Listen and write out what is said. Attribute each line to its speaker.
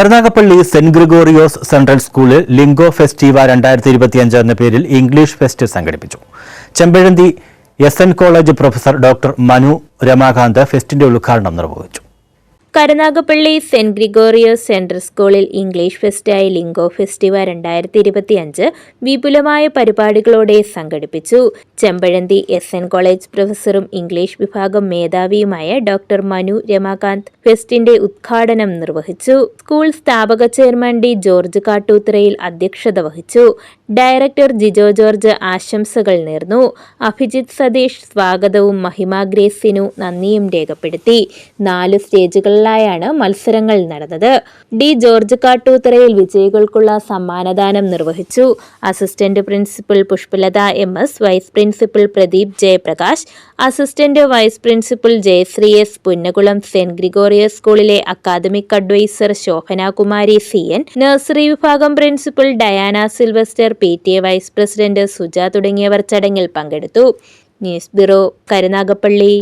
Speaker 1: Karunagappally saint Gregorios central സ്കൂളിൽ ലിംഗോ ഫെസ്റ്റീവ രണ്ടായിരത്തി ഇരുപത്തിയഞ്ച് എന്ന പേരിൽ ഇംഗ്ലീഷ് ഫെസ്റ്റ് സംഘടിപ്പിച്ചു. Chempazhanthy S N college professor doctor Manu Ramakanth ഫെസ്റ്റിന്റെ ഉദ്ഘാടനം നിർവഹിച്ചു.
Speaker 2: കരുനാഗപ്പള്ളി സെന്റ് ഗ്രിഗോറിയോസ് സെൻട്രൽ സ്കൂളിൽ ഇംഗ്ലീഷ് ഫെസ്റ്റായ ലിംഗോ ഫെസ്റ്റിവ രണ്ടായിരത്തി ഇരുപത്തിയഞ്ച് വിപുലമായ പരിപാടികളോടെ സംഘടിപ്പിച്ചു. ചെമ്പഴന്തി എസ് എൻ കോളേജ് പ്രൊഫസറും ഇംഗ്ലീഷ് വിഭാഗം മേധാവിയുമായ ഡോക്ടർ മനു രമാകാന്ത് ഫെസ്റ്റിന്റെ ഉദ്ഘാടനം നിർവഹിച്ചു. സ്കൂൾ സ്ഥാപക ചെയർമാൻ ഡി ജോർജ് കാട്ടൂത്രയിൽ അധ്യക്ഷത വഹിച്ചു. ഡയറക്ടർ ജിജോ ജോർജ് ആശംസകൾ നേർന്നു. അഭിജിത്ത് സതീഷ് സ്വാഗതവും മഹിമ ഗ്രേസിനു നന്ദിയും രേഖപ്പെടുത്തി. നാല് സ്റ്റേജുകളിലായാണ് മത്സരങ്ങൾ നടന്നത്. ഡി ജോർജ് കാട്ടൂത്തറയിൽ വിജയികൾക്കുള്ള സമ്മാനദാനം നിർവഹിച്ചു. Assistant principal Pushpalatha M S vice principal Pradeep Jayaprakash assistant vice principal Jayasree S Punnakulam saint Gregorios സ്കൂളിലെ academic adviser Shobhana Kumari C N nursery വിഭാഗം principal Diana Sylvester P T A vice president Suja തുടങ്ങിയവർ ചടങ്ങിൽ പങ്കെടുത്തു. News bureau Karunagappally.